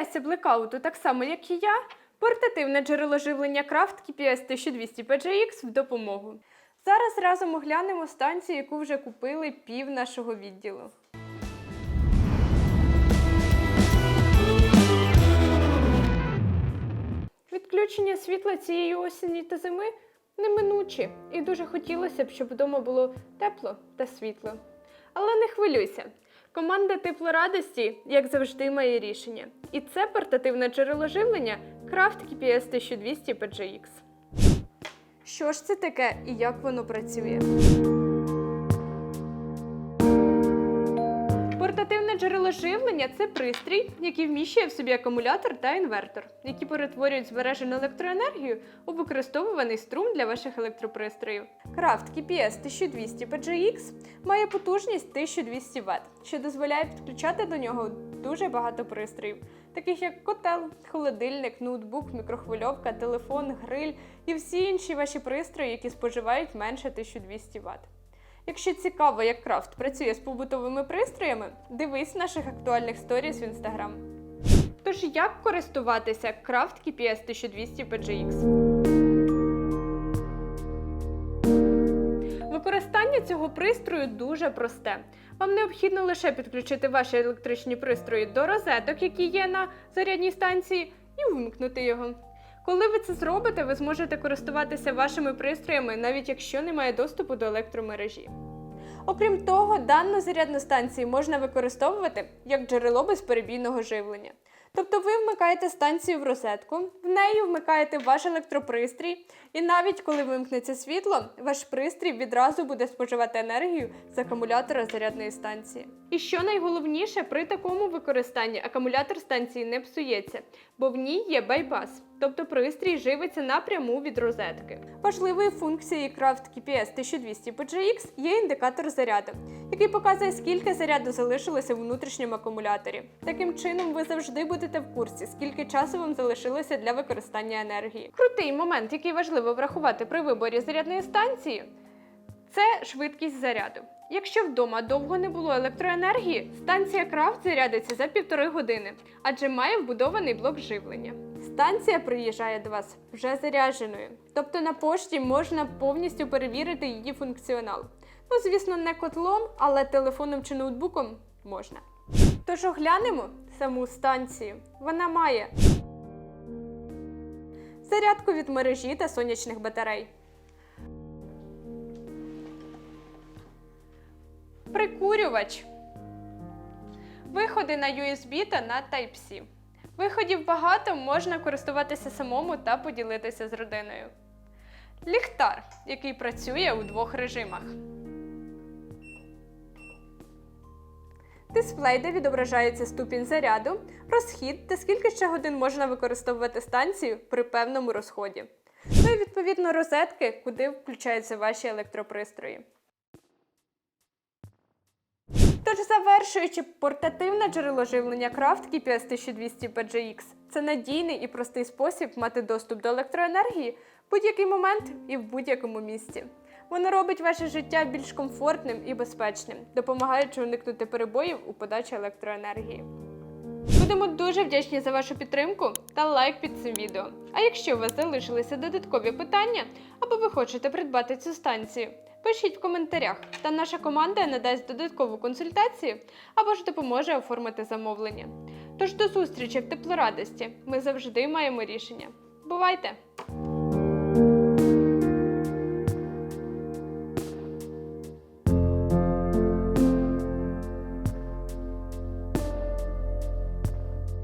боїтеся блекауту так само, як і я, портативне джерело живлення Craft KPS 1200 PGX в допомогу. Зараз разом оглянемо станцію, яку вже купили пів нашого відділу. Відключення світла цієї осені та зими неминучі, і дуже хотілося б, щоб вдома було тепло та світло. Але не хвилюйся. Команда теплорадості, як завжди, має рішення. І це портативне джерело живлення Craft KPS 1200 PGX. Що ж це таке і як воно працює? Портативне джерело живлення це пристрій, який вміщує в собі акумулятор та інвертор, які перетворюють збережену електроенергію у використовуваний струм для ваших електропристроїв. Craft KPS 1200 PGX має потужність 1200 Вт, що дозволяє підключати до нього дуже багато пристроїв, таких як котел, холодильник, ноутбук, мікрохвильовка, телефон, гриль і всі інші ваші пристрої, які споживають менше 1200 Вт. Якщо цікаво, як крафт працює з побутовими пристроями, дивись наших актуальних сторіс в інстаграм. Тож як користуватися Craft KPS 1200 PGX? Використання цього пристрою дуже просте. Вам необхідно лише підключити ваші електричні пристрої до розеток, які є на зарядній станції, і вимкнути його. Коли ви це зробите, ви зможете користуватися вашими пристроями, навіть якщо немає доступу до електромережі. Окрім того, дану зарядну станцію можна використовувати як джерело безперебійного живлення. Тобто ви вмикаєте станцію в розетку, в неї вмикаєте ваш електропристрій, і навіть коли вимкнеться світло, ваш пристрій відразу буде споживати енергію з акумулятора зарядної станції. І що найголовніше, при такому використанні акумулятор станції не псується, бо в ній є байпас, тобто пристрій живиться напряму від розетки. Важливою функцією Craft KPS 1200 PGX є індикатор заряду, який показує, скільки заряду залишилося в внутрішньому акумуляторі. Таким чином, ви завжди будете в курсі, скільки часу вам залишилося для використання енергії. Крутий момент, який важливо врахувати при виборі зарядної станції, це швидкість заряду. Якщо вдома довго не було електроенергії, станція Крафт зарядиться за півтори години, адже має вбудований блок живлення. Станція приїжджає до вас вже зарядженою, тобто на пошті можна повністю перевірити її функціонал. Ну, звісно, не котлом, але телефоном чи ноутбуком можна. Тож оглянемо саму станцію. Вона має зарядку від мережі та сонячних батарей. Прикурювач. Виходи на USB та на Type-C. Виходів багато можна користуватися самому та поділитися з родиною. Ліхтар, який працює у двох режимах. Дисплей, де відображається ступінь заряду, розхід та скільки ще годин можна використовувати станцію при певному розході. Ну і відповідно розетки, куди включаються ваші електропристрої. Тож, завершуючи портативне джерело живлення Craft KPS 1200 PGX, це надійний і простий спосіб мати доступ до електроенергії в будь-який момент і в будь-якому місці. Воно робить ваше життя більш комфортним і безпечним, допомагаючи уникнути перебоїв у подачі електроенергії. Будемо дуже вдячні за вашу підтримку та лайк під цим відео. А якщо у вас залишилися додаткові питання або ви хочете придбати цю станцію, пишіть в коментарях, та наша команда надасть додаткову консультацію або ж допоможе оформити замовлення. Тож до зустрічі в теплорадості. Ми завжди маємо рішення. Бувайте!